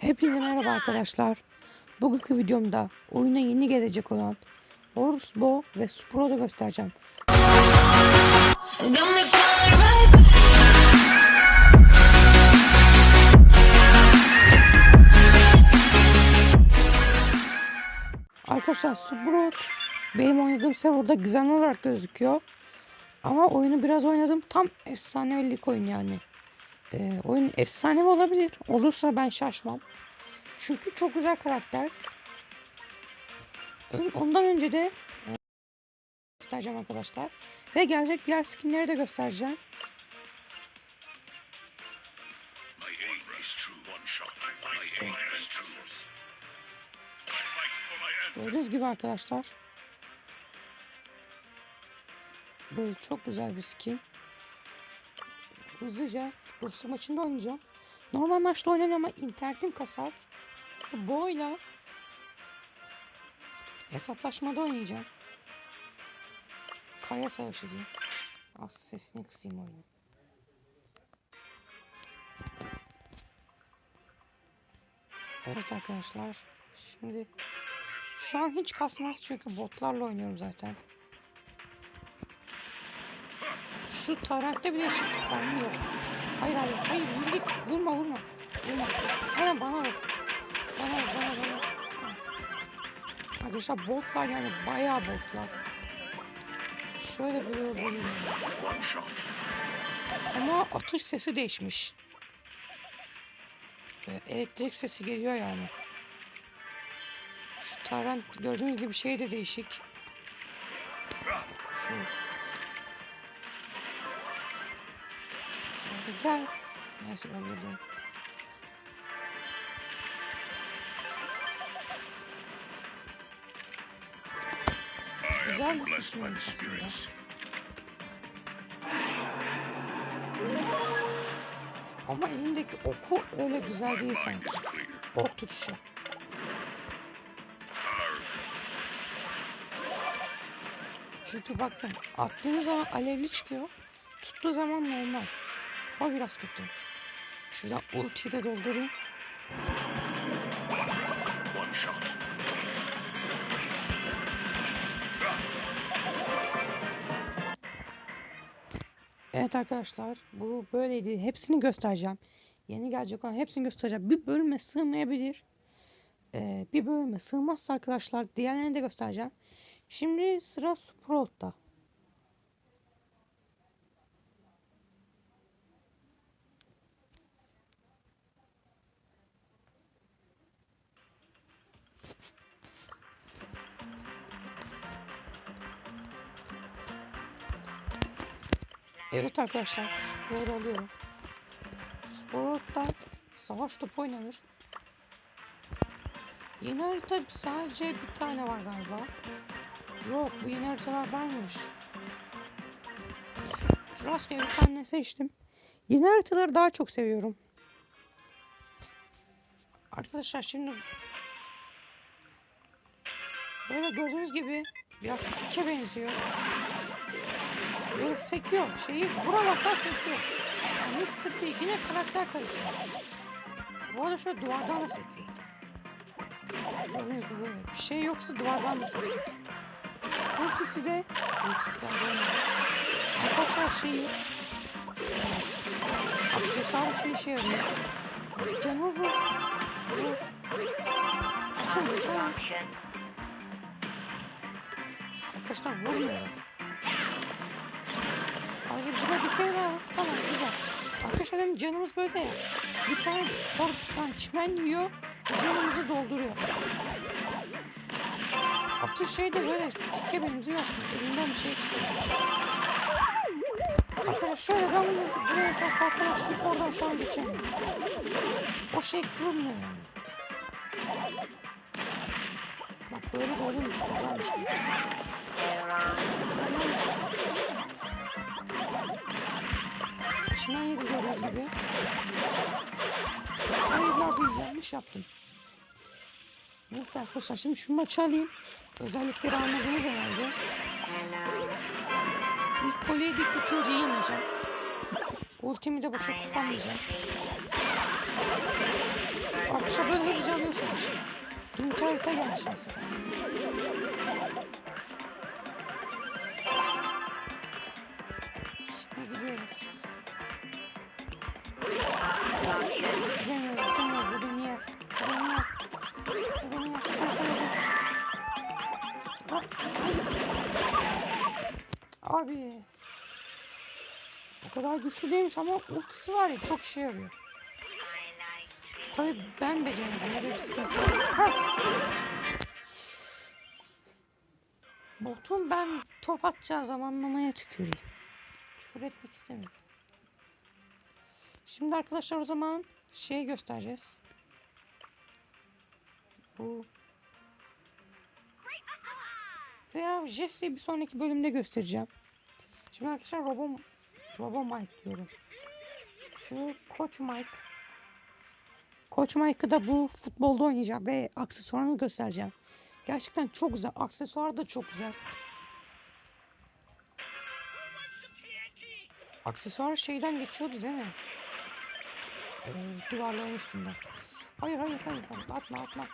Hepinize merhaba arkadaşlar. Bugünkü videomda oyuna yeni gelecek olan Horus Bow ve Sprout'u göstereceğim. Arkadaşlar Sprout benim oynadığım serverda güzel olarak gözüküyor. Ama oyunu biraz oynadım. Tam efsanevilik oyun yani. Ee, oyun efsanevi olabilir. Olursa ben şaşmam. Çünkü çok güzel karakter. Ön- Ondan önce de göstereceğim arkadaşlar. Ve gelecek diğer skinleri de göstereceğim. Gördüğünüz gibi arkadaşlar. Böyle çok güzel bir skin. Hızlıca Bursa maçında oynayacağım. Normal maçta oynanır ama internetim kasar. Boyla hesaplaşmada oynayacağım. Kaya savaşı diye. Az sesini kısayım oyunu. Evet arkadaşlar. Şimdi şu an hiç kasmaz çünkü botlarla oynuyorum zaten. Şu tarakta bile mı yok? Hayır hayır hayır yürü git. Vurma vurma. Vurma. Hemen bana vur. Arkadaşlar botlar yani bayağı botlar. Şöyle böyle shot. Ama atış sesi değişmiş. Böyle elektrik sesi geliyor yani. Şu taran gördüğünüz gibi şey de değişik. Şöyle Gel. Neyse öldürdüm. Güzel bir blessed by the spirits. Ama elindeki oku öyle güzel değil Mind sanki. is clear. Ok tutuşu. Çünkü bakın attığınız zaman alevli çıkıyor. Tuttuğu zaman normal. O biraz kötü. Şuradan ultiyi de doldurayım. Evet arkadaşlar bu böyleydi. Hepsini göstereceğim. Yeni gelecek olan hepsini göstereceğim. Bir bölüme sığmayabilir. Ee, bir bölüme sığmazsa arkadaşlar diğerlerini de göstereceğim. Şimdi sıra Sprout'ta. Evet arkadaşlar Sprout alıyorum. Sprout'ta savaş topu oynanır. Yeni harita sadece bir tane var galiba. Yok bu yeni haritalar varmış. Rastgele bir tane seçtim. Yeni haritaları daha çok seviyorum. Arkadaşlar şimdi böyle gördüğünüz gibi biraz tike benziyor. Böyle sekiyor. Şeyi vuramazsan sekiyor. Yani Mr. P yine karakter karışıyor. Bu arada şöyle duvardan da sekiyor. Bir şey yoksa duvardan da sekiyor. Ultisi de ultisi de böyle. Arkadaşlar şeyi aksesuar şey işe yarıyor. Canı vur. Vur. Şimdi sana Arkadaşlar vurmuyor. Burada bir kere daha var. Tamam güzel. Arkadaşlar benim canımız böyle. Bir tane korkutan çimen yiyor. Canımızı dolduruyor. Atış şey de böyle tike benziyor. Elinden bir şey. Arkadaşlar şöyle ben bunu buraya kalkan açtık oradan şu an geçemiyorum. O şey kırılmıyor yani. Bak böyle de oluyormuş. Güzelmiş. Yedi gördüğünüz gibi. Hayır abi yanlış yaptım. Neyse arkadaşlar şimdi şu maçı alayım. Özellikleri anladınız herhalde. İlk koleye dik ikinciyi yeneceğim. O Ultimi de boşa kullanmayacağım. Akşam böyle hızlıca alıyorsunuz. Dün harita geldi şansa. Abi. O kadar güçlü değilmiş ama ultisi var ya çok işe yarıyor. Tabii ben beceremedim. Öyle bir sıkıntı. Botun ben top atacağı zamanlamaya tüküreyim. Küfür etmek istemiyorum. Şimdi arkadaşlar o zaman şey göstereceğiz. Bu veya Jesse'yi bir sonraki bölümde göstereceğim. Şimdi arkadaşlar Robo, Robo Mike diyorum. Şu Koç Mike. Koç Mike'ı da bu futbolda oynayacağım ve aksesuarını göstereceğim. Gerçekten çok güzel. Aksesuar da çok güzel. Aksesuar şeyden geçiyordu değil mi? Ee, duvarların üstünden. Hayır hayır hayır. Atma atma.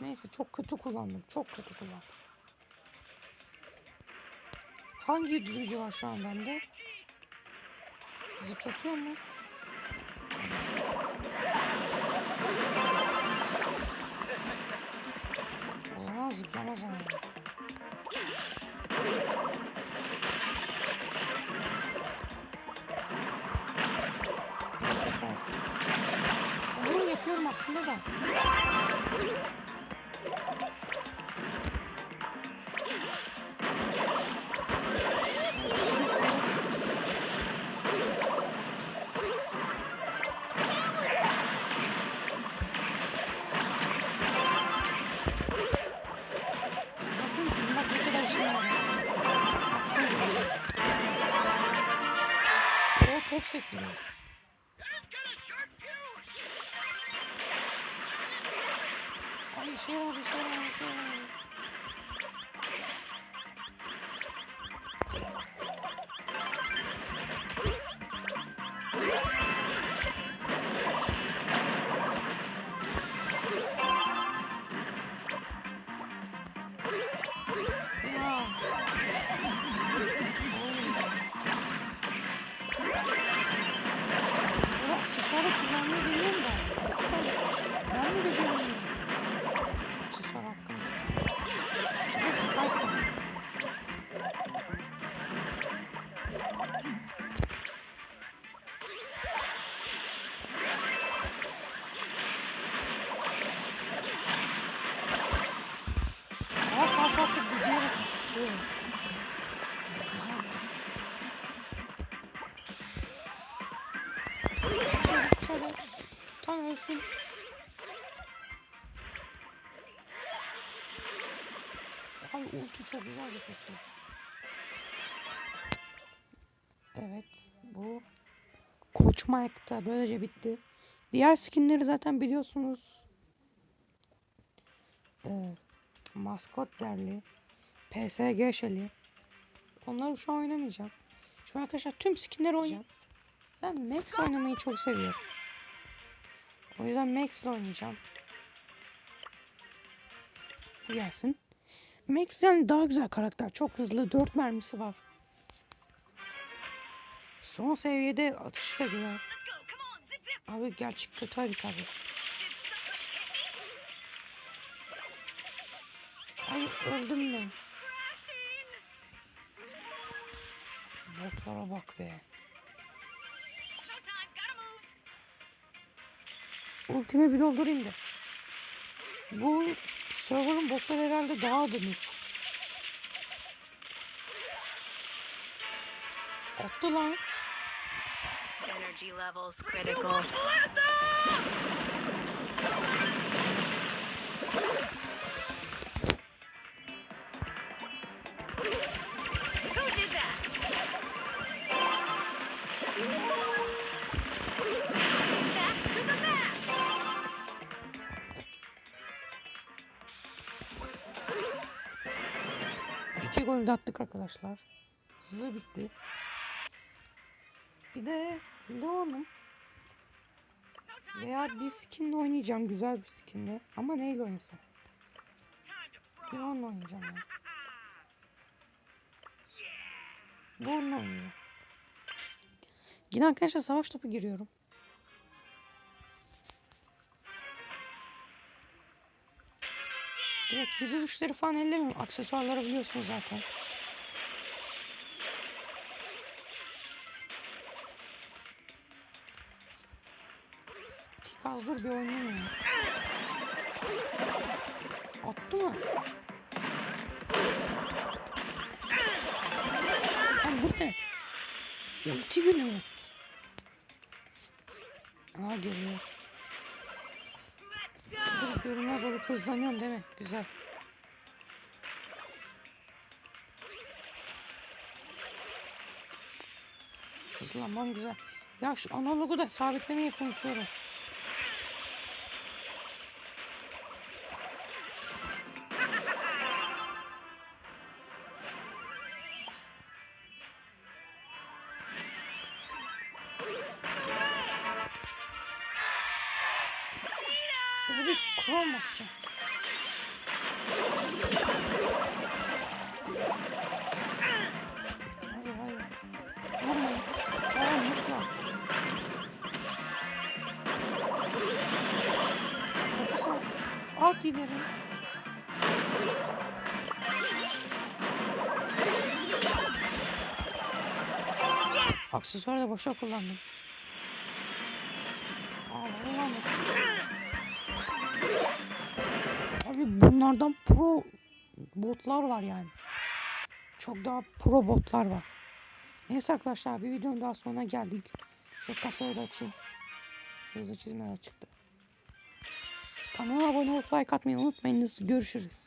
Neyse çok kötü kullandım. Çok kötü kullandım. Hangi düdüğü var şu an bende? Zıplatıyor mu? O zaman zıplamaz ama. Yapıyorum aslında da. Bakın bak ne kadar işe yarar. O top sekiyor. Ay işe yarar işe Ay ulti çok güzel zıplatıyor. Evet bu Koç Mike da böylece bitti. Diğer skinleri zaten biliyorsunuz. Ee, maskot derli. PSG şeli. Onları şu an oynamayacağım. Şimdi arkadaşlar tüm skinleri oynayacağım. Ben Max oynamayı çok seviyorum. O yüzden Max oynayacağım. Gelsin. Max yani daha güzel karakter. Çok hızlı. 4 mermisi var. Son seviyede atışı da güzel. Abi gerçek kötü harita abi. Ay öldüm mü? Botlara bak be. Ultimi bir doldurayım da. Bu server'ın botları herhalde daha dönük. Attı lan. Energy levels critical. İki gol de attık arkadaşlar. Hızlı bitti. Bir de Leon'um. Veya bir skinle oynayacağım. Güzel bir skinle. Ama neyle oynasam? Leon'la oynayacağım ya. Leon'la oynayacağım. Yine arkadaşlar savaş topu giriyorum. Direkt yüzü dışları falan ellemiyorum. Aksesuarları biliyorsunuz zaten. Tik az dur bir oynayayım ya. Attı mı? Lan bu ne? Ulti günü mü? Aa geliyor. Görünmez olup hızlanıyorum değil mi? Güzel. Hızlanmam güzel. Ya şu analogu da sabitlemeyi unutuyorum. Krom basacağım. At ileri. Aksesuarı da boşa kullandım. Bunlardan pro botlar var yani. Çok daha pro botlar var. Neyse arkadaşlar bir videonun daha sonuna geldik. Şu kasayı da açayım. Hızlı çizmeler çıktı. Kanala abone olup like atmayı unutmayınız. Görüşürüz.